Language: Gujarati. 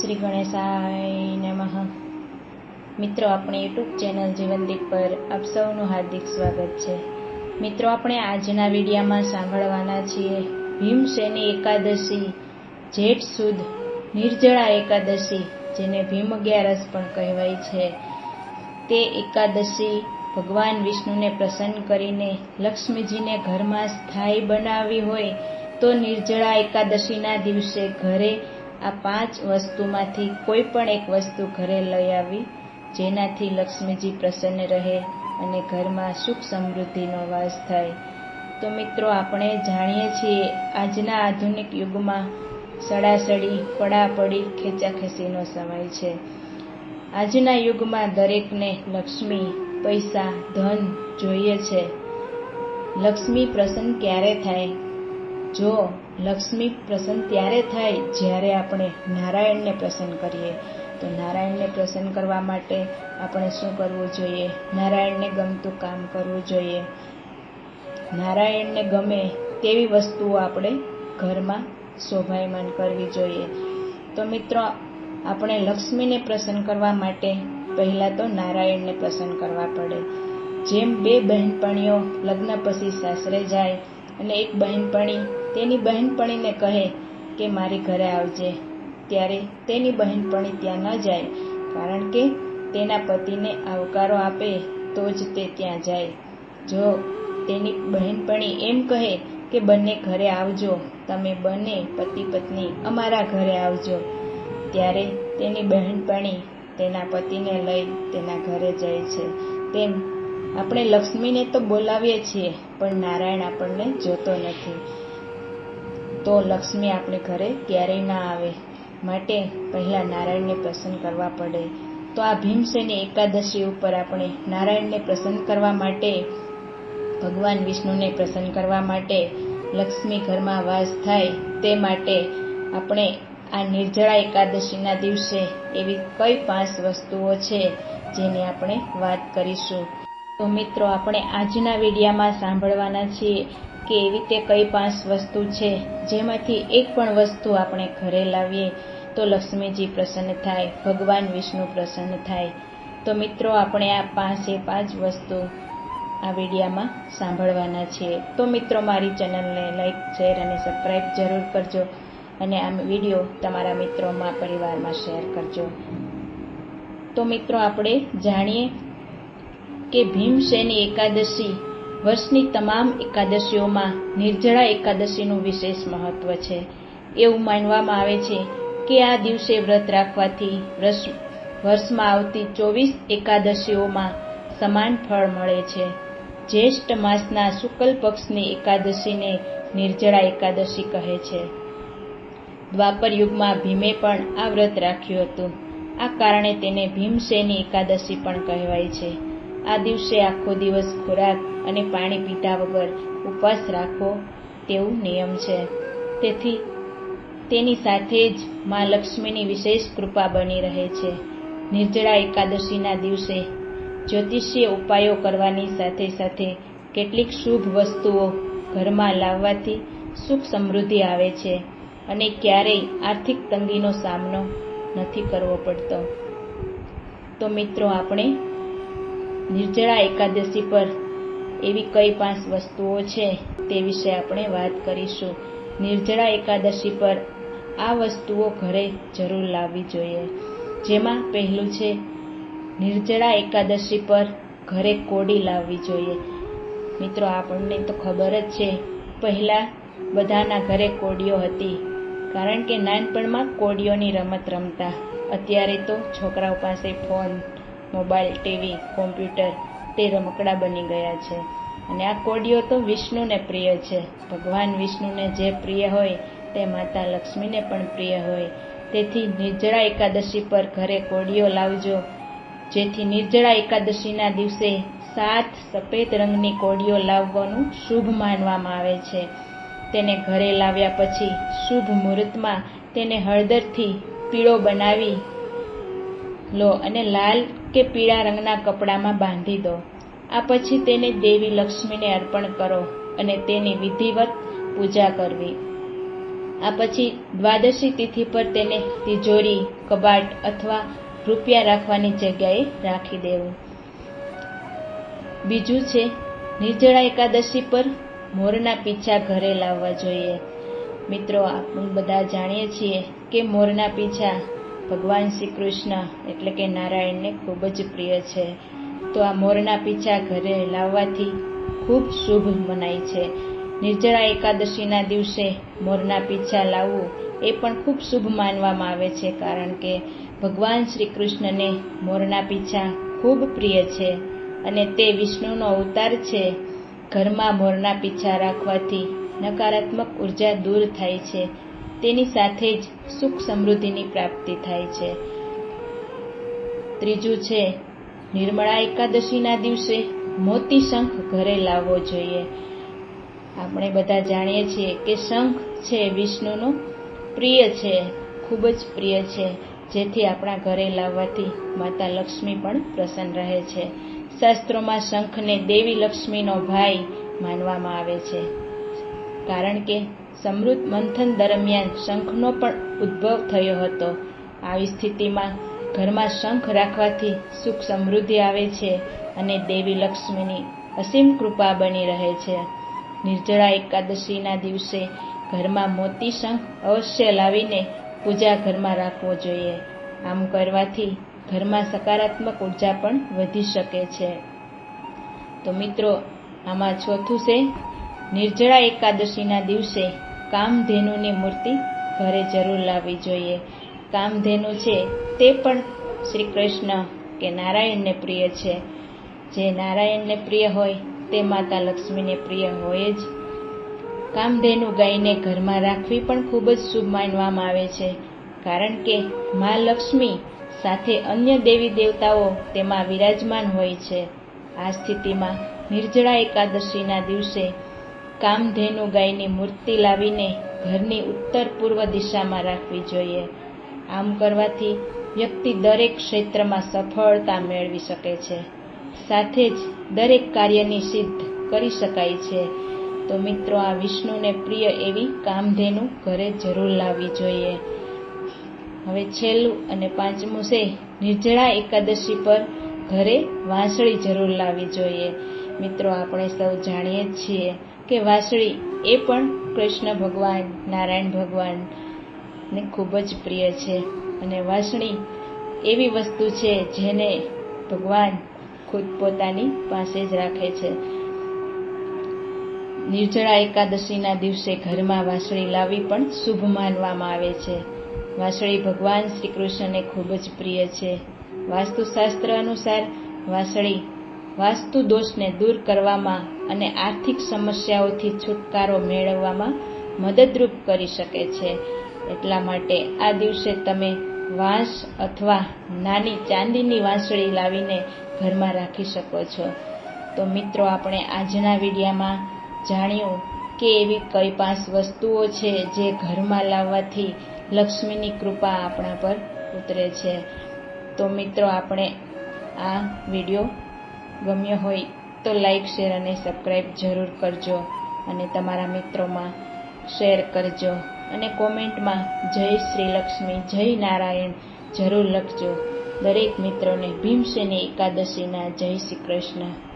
શ્રી ગણેશાય નમઃ. મિત્રો, આપણી યુટ્યુબ ચેનલ જીવનદીપ પર આપ સૌનું હાર્દિક સ્વાગત છે. મિત્રો, આપણે આજના વિડીયામાં સાંભળવાના છીએ ભીમસેની એકાદશી, જેઠ સુદ, નિર્જળા એકાદશી, જેને ભીમ અગિયારસ પણ કહેવાય છે. તે એકાદશી ભગવાન વિષ્ણુને પ્રસન્ન કરીને લક્ષ્મીજીને ઘરમાં સ્થાયી બનાવવી હોય તો નિર્જળા એકાદશીના દિવસે ઘરે આ પાંચ વસ્તુમાંથી કોઈ પણ એક વસ્તુ ઘરે લઈ આવી, જેનાથી લક્ષ્મીજી પ્રસન્ન રહે અને ઘરમાં સુખ સમૃદ્ધિનો વાસ થાય. તો મિત્રો, આપણે જાણીએ છીએ આજના આધુનિક યુગમાં સડાસડી, પડાપડી ખેંચાખેંચીનો સમય છે. આજના યુગમાં દરેકને લક્ષ્મી, પૈસા, ધન જોઈએ છે. લક્ષ્મી પ્રસન્ન ક્યારે થાય? જો લક્ષ્મી પ્રસન્ન ત્યારે થાય જ્યારે આપણે નારાયણને પ્રસન્ન કરીએ. તો નારાયણને પ્રસન્ન કરવા માટે આપણે શું કરવું જોઈએ? નારાયણને ગમતું કામ કરવું જોઈએ. નારાયણને ગમે તેવી વસ્તુઓ આપણે ઘરમાં શોભાયમાન કરવી જોઈએ. તો મિત્રો, આપણે લક્ષ્મીને પ્રસન્ન કરવા માટે પહેલાં તો નારાયણને પ્રસન્ન કરવા પડે. જેમ બે બહેનપણીઓ લગ્ન પછી સાસરે જાય અને એક બહેનપણી તેની બહેનપણીને કહે કે મારી ઘરે આવજે. ત્યારે તેની બહેનપણી ત્યાં ન જાય, કારણ કે તેના પતિને આવકારો આપે તો જ તે ત્યાં જાય. જો તેની બહેનપણી એમ કહે કે બંને ઘરે આવજો, તમે બંને પતિ પત્ની અમારા ઘરે આવજો. ત્યારે તેની બહેનપણી તેના પતિને લઈ તેના ઘરે જાય છે. તેમ આપણે લક્ષ્મીને તો બોલાવીએ છીએ, પણ નારાયણ આપણને જોતો નથી. તો લક્ષ્મી આપણે ઘરે ક્યારેય ના આવે. માટે પહેલાં નારાયણને પ્રસન્ન કરવા પડે. તો આ ભીમસેની એકાદશી ઉપર આપણે નારાયણને પ્રસન્ન કરવા માટે, ભગવાન વિષ્ણુને પ્રસન્ન કરવા માટે લક્ષ્મી ઘરમાં વાસ થાય તે માટે આપણે આ નિર્જળા એકાદશીના દિવસે એવી કઈ પાંચ વસ્તુઓ છે જેની આપણે વાત કરીશું. તો મિત્રો, આપણે આજના વિડીયામાં સાંભળવાના છીએ કે એવી તે કઈ પાંચ વસ્તુ છે જેમાંથી એક પણ વસ્તુ આપણે ઘરે લાવીએ તો લક્ષ્મીજી પ્રસન્ન થાય, ભગવાન વિષ્ણુ પ્રસન્ન થાય. તો મિત્રો, આપણે આ પાંચે પાંચ વસ્તુ આ વિડીયામાં સાંભળવાના છીએ. તો મિત્રો, મારી ચેનલને લાઈક, શેર અને સબસ્ક્રાઈબ જરૂર કરજો અને આ વીડિયો તમારા મિત્રોમાં, પરિવારમાં શેર કરજો. તો મિત્રો, આપણે જાણીએ કે ભીમસેની એકાદશી વર્ષની તમામ એકાદશીઓમાં નિર્જળા એકાદશીનું વિશેષ મહત્વ છે. એવું માનવામાં આવે છે કે આ દિવસે વ્રત રાખવાથી વર્ષમાં આવતી ચોવીસ એકાદશીઓમાં સમાન ફળ મળે છે. જ્યેષ્ઠ માસના શુક્લ પક્ષની એકાદશીને નિર્જળા એકાદશી કહે છે. દ્વાપર યુગમાં ભીમે પણ આ વ્રત રાખ્યું હતું. આ કારણે તેને ભીમસેની એકાદશી પણ કહેવાય છે. આ દિવસે આખો દિવસ ખોરાક અને પાણી પીતા વગર ઉપવાસ રાખવો તેવું નિયમ છે. તેથી તેની સાથે જ મા લક્ષ્મીની વિશેષ કૃપા બની રહે છે. નિર્જળા એકાદશીના દિવસે જ્યોતિષીય ઉપાયો કરવાની સાથે સાથે કેટલીક શુભ વસ્તુઓ ઘરમાં લાવવાથી સુખ સમૃદ્ધિ આવે છે અને ક્યારેય આર્થિક તંગીનો સામનો નથી કરવો પડતો. તો મિત્રો, આપણે નિર્જળા એકાદશી પર એવી કઈ પાંચ વસ્તુઓ છે તે વિશે આપણે વાત કરીશું. નિર્જળા એકાદશી પર આ વસ્તુઓ ઘરે જરૂર લાવવી જોઈએ. જેમાં પહેલું છે, નિર્જળા એકાદશી પર ઘરે કોડી લાવવી જોઈએ. મિત્રો, આપણને તો ખબર જ છે, પહેલાં બધાના ઘરે કોડીઓ હતી, કારણ કે નાનપણમાં કોડીઓની રમત રમતા. અત્યારે તો છોકરાઓ પાસે ફોન મોબાઈલ, ટીવી, કોમ્પ્યુટર તે રમકડા બની ગયા છે. અને આ કોડીઓ તો વિષ્ણુને પ્રિય છે. ભગવાન વિષ્ણુને જે પ્રિય હોય તે માતા લક્ષ્મીને પણ પ્રિય હોય. તેથી નિર્જળા એકાદશી પર ઘરે કોડીઓ લાવજો. જેથી નિર્જળા એકાદશીના દિવસે સાત સફેદ રંગની કોડીઓ લાવવાનું શુભ માનવામાં આવે છે. તેને ઘરે લાવ્યા પછી શુભ મુહૂર્તમાં તેને હળદરથી પીળો બનાવી લો અને લાલ કે પીળા રંગના કપડામાં બાંધી દો. આ પછી તેને દેવી લક્ષ્મીને અર્પણ કરો અને તેની વિધિવત પૂજા કરવી. આ પછી દ્વાદશી તિથિ પર તેને તિજોરી, કબાટ અથવા રૂપિયા રાખવાની જગ્યાએ રાખી દેવું. બીજું છે, નિર્જળા એકાદશી પર મોરના પીછા ઘરે લાવવા જોઈએ. મિત્રો આપણે બધા જાણીએ છીએ કે મોરના પીછા ભગવાન શ્રી કૃષ્ણ એટલે કે નારાયણને ખૂબ જ પ્રિય છે. તો આ મોરના પીછા ઘરે લાવવાથી ખૂબ શુભ મનાય છે. નિર્જળા એકાદશીના દિવસે મોરના પીછા લાવવું એ પણ ખૂબ શુભ માનવામાં આવે છે કારણ કે ભગવાન શ્રી કૃષ્ણને મોરના પીછા ખૂબ પ્રિય છે અને તે વિષ્ણુનો અવતાર છે. ઘરમાં મોરના પીછા રાખવાથી નકારાત્મક ઊર્જા દૂર થાય છે. તેની સાથે જ સુખ સમૃદ્ધિની પ્રાપ્તિ થાય છે. ત્રીજું છે, નિર્મળા એકાદશીના દિવસે મોતી શંખ ઘરે લાવવો જોઈએ. આપણે બધા જાણીએ છીએ કે શંખ છે વિષ્ણુનો પ્રિય છે, ખૂબ જ પ્રિય છે, જેથી આપણા ઘરે લાવવાથી માતા લક્ષ્મી પણ પ્રસન્ન રહે છે. શાસ્ત્રોમાં શંખને દેવી લક્ષ્મીનો ભાઈ માનવામાં આવે છે. કારણ કે સમૃદ્ધ મંથન દરમિયાન શંખનો પણ ઉદ્ભવ થયો હતો. આવી સ્થિતિમાં ઘરમાં શંખ રાખવાથી સુખ સમૃદ્ધિ આવે છે અને દેવી લક્ષ્મીની અસીમ કૃપા બની રહે છે. નિર્જળા એકાદશીના દિવસે ઘરમાં મોતી શંખ અવશ્ય લાવીને પૂજા ઘરમાં રાખવો જોઈએ. આમ કરવાથી ઘરમાં સકારાત્મક ઊર્જા પણ વધી શકે છે. તો મિત્રો, આમાં ચોથું છે, નિર્જળા એકાદશીના દિવસે કામધેનુની મૂર્તિ ઘરે જરૂર લાવવી જોઈએ. કામધેનુ છે તે પણ શ્રી કૃષ્ણ કે નારાયણને પ્રિય છે. જે નારાયણને પ્રિય હોય તે માતા લક્ષ્મીને પ્રિય હોય જ. કામધેનુ ગાયને ઘરમાં રાખવી પણ ખૂબ જ શુભ માનવામાં આવે છે. કારણ કે મા લક્ષ્મી સાથે અન્ય દેવી દેવતાઓ તેમાં વિરાજમાન હોય છે. આ સ્થિતિમાં નિર્જળા એકાદશીના દિવસે કામધેનુ ગાયની મૂર્તિ લાવીને ઘરની ઉત્તર પૂર્વ દિશામાં રાખવી જોઈએ. આમ કરવાથી વ્યક્તિ દરેક ક્ષેત્રમાં સફળતા મેળવી શકે છે. સાથે જ દરેક કાર્યની સિદ્ધ કરી શકાય છે. તો મિત્રો, આ વિષ્ણુને પ્રિય એવી કામધેનુ ઘરે જરૂર લાવવી જોઈએ. હવે છેલ્લું અને પાંચમું છે, નિર્જળા એકાદશી પર ઘરે વાંસળી જરૂર લાવવી જોઈએ. મિત્રો, આપણે સૌ જાણીએ છીએ કે વાંસળી એ પણ કૃષ્ણ ભગવાન, નારાયણ ભગવાનને ખૂબ જ પ્રિય છે. અને વાંસળી એવી વસ્તુ છે જેને ભગવાન ખુદ પોતાની પાસે જ રાખે છે. નિર્જળા એકાદશીના દિવસે ઘરમાં વાંસળી લાવી પણ શુભ માનવામાં આવે છે. વાંસળી ભગવાન શ્રી કૃષ્ણને ખૂબ જ પ્રિય છે. વાસ્તુશાસ્ત્ર અનુસાર વાંસળી વાસ્તુ દોષને દૂર કરવામાં અને આર્થિક સમસ્યાઓથી છુટકારો મેળવવામાં મદદરૂપ કરી શકે છે. એટલા માટે આ દિવસે તમે વાંસ અથવા નાની ચાંદીની વાંસળી લાવીને ઘરમાં રાખી શકો છો. તો મિત્રો, આપણે આજના વિડીયામાં જાણ્યું કે એવી કઈ પાંચ વસ્તુઓ છે જે ઘરમાં લાવવાથી લક્ષ્મીની કૃપા આપણા પર ઉતરે છે. તો મિત્રો, આપણે આ વીડિયો ગમ્યો હોય તો લાઈક શેર અને સબસ્ક્રાઈબ જરૂર કરજો અને તમારા મિત્રોમાં શેર કરજો અને કોમેન્ટમાં જય શ્રી લક્ષ્મી, જય નારાયણ જરૂર લખજો. દરેક મિત્રોને ભીમસેની એકાદશીના જય શ્રી કૃષ્ણ.